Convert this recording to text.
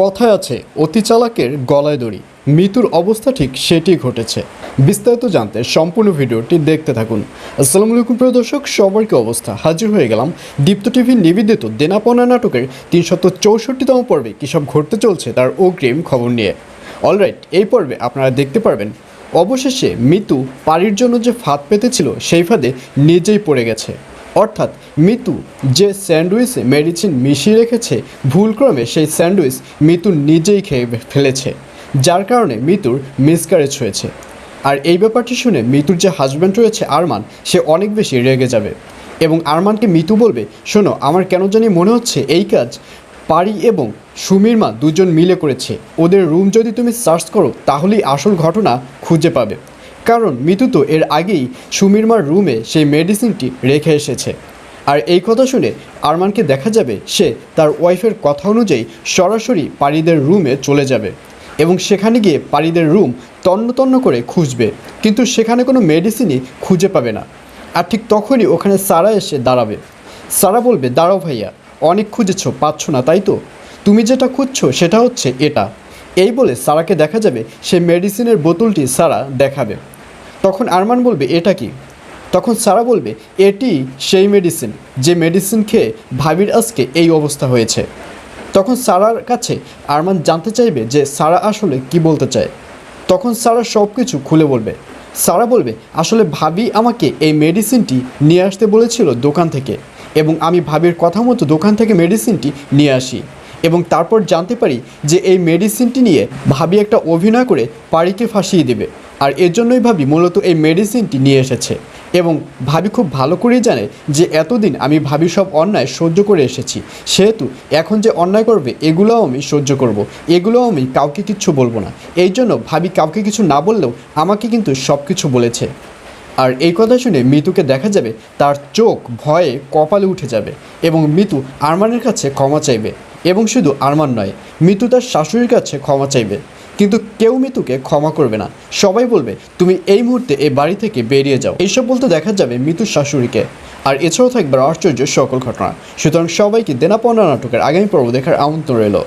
কথায় আছে, অতি চালাকের গলায় দড়ি। মৃত্যুর অবস্থা ঠিক সেটি ঘটেছে। বিস্তারিত জানতে সম্পূর্ণ ভিডিওটি দেখতে থাকুন। আসসালামু আলাইকুম, প্রিয় দর্শক, সবার কি অবস্থা? হাজির হয়ে গেলাম দীপ্ত টিভির নিবেদিত দেনাপনা নাটকের তিনশত চৌষট্টিতম পর্বে। কী সব ঘটতে চলছে তার অগ্রিম খবর নিয়ে। অলরাইট, এই পর্বে আপনারা দেখতে পারবেন, অবশেষে মিতু পাড়ির জন্য যে ফাঁদ পেতেছিল সেই ফাঁদে নিজেই পড়ে গেছে। অর্থাৎ মিতু যে স্যান্ডউইচে মেডিসিন মিশিয়ে রেখেছে, ভুলক্রমে সেই স্যান্ডউইচ মিতু নিজেই খেয়ে ফেলেছে, যার কারণে মিতুর মিসক্যারেজ হয়েছে। আর এই ব্যাপারটি শুনে মিতুর যে হাজব্যান্ড রয়েছে আরমান, সে অনেক বেশি রেগে যাবে। এবং আরমানকে মিতু বলবে, শোনো, আমার কেন জানি মনে হচ্ছে এই কাজ পারি এবং সুমির মা দুজন মিলে করেছে। ওদের রুম যদি তুমি সার্চ করো, তাহলেই আসল ঘটনা খুঁজে পাবে। কারণ মিতু তো এর আগেই সুমির মার রুমে সেই মেডিসিনটি রেখে এসেছে। আর এই কথা শুনে আরমানকে দেখা যাবে সে তার ওয়াইফের কথা অনুযায়ী সরাসরি পারিদের রুমে চলে যাবে এবং সেখানে গিয়ে পারিদের রুম তন্ন তন্ন করে খুঁজবে। কিন্তু সেখানে কোনো মেডিসিনই খুঁজে পাবে না। আর ঠিক তখনই ওখানে সারা এসে দাঁড়াবে। সারা বলবে, দাঁড়াও ভাইয়া, অনেক খুঁজেছ, পাচ্ছ না, তাই তো? তুমি যেটা খুঁজছো, সেটা হচ্ছে এটা। এই বলে সারাকে দেখা যাবে, সে মেডিসিনের বোতলটি সারা দেখাবে। তখন আরমান বলবে, এটা কি? তখন সারা বলবে, এটি সেই মেডিসিন, যে মেডিসিন খেয়ে ভাবির আজকে এই অবস্থা হয়েছে। তখন সারার কাছে আরমান জানতে চাইবে যে সারা আসলে কি বলতে চায়। তখন সারা সব কিছু খুলে বলবে। সারা বলবে, আসলে ভাবি আমাকে এই মেডিসিনটি নিয়ে আসতে বলেছিল দোকান থেকে এবং আমি ভাবির কথা মতো দোকান থেকে মেডিসিনটি নিয়ে আসি। এবং তারপর জানতে পারি যে এই মেডিসিনটি নিয়ে ভাবি একটা অভিনয় করে পারিকে ফাঁসিয়ে দেবে। আর এর জন্যই ভাবি মূলত এই মেডিসিনটি নিয়ে এসেছে। এবং ভাবি খুব ভালো করেই জানে যে এতদিন আমি ভাবি সব অন্যায় সহ্য করে এসেছি। সেহেতু এখন যে অন্যায় করবে, এগুলোও আমি সহ্য করব। এগুলোও আমি কাউকে কিচ্ছু বলব না। এই জন্য ভাবি কাউকে কিছু না বললেও আমাকে কিন্তু সব কিছু বলেছে। আর এই কথা শুনে মিতুকে দেখা যাবে, তার চোখ ভয়ে কপালে উঠে যাবে এবং মিতু আরমানের কাছে ক্ষমা চাইবে। এবং শুধু আরমান নয়, মিতু তার শাশুড়ির কাছে ক্ষমা চাইবে। কিন্তু কেউ মিতুকে ক্ষমা করবে না। সবাই বলবে, তুমি এই মুহূর্তে এই বাড়ি থেকে বেরিয়ে যাও। এইসব বলতে দেখা যাবে মিতুর শাশুড়িকে। আর এছাড়াও থাকবে আশ্চর্য সকল ঘটনা। সুতরাং সবাইকে দেনাপনা নাটকের আগামী পর্ব দেখার আমন্ত্রণ রইল।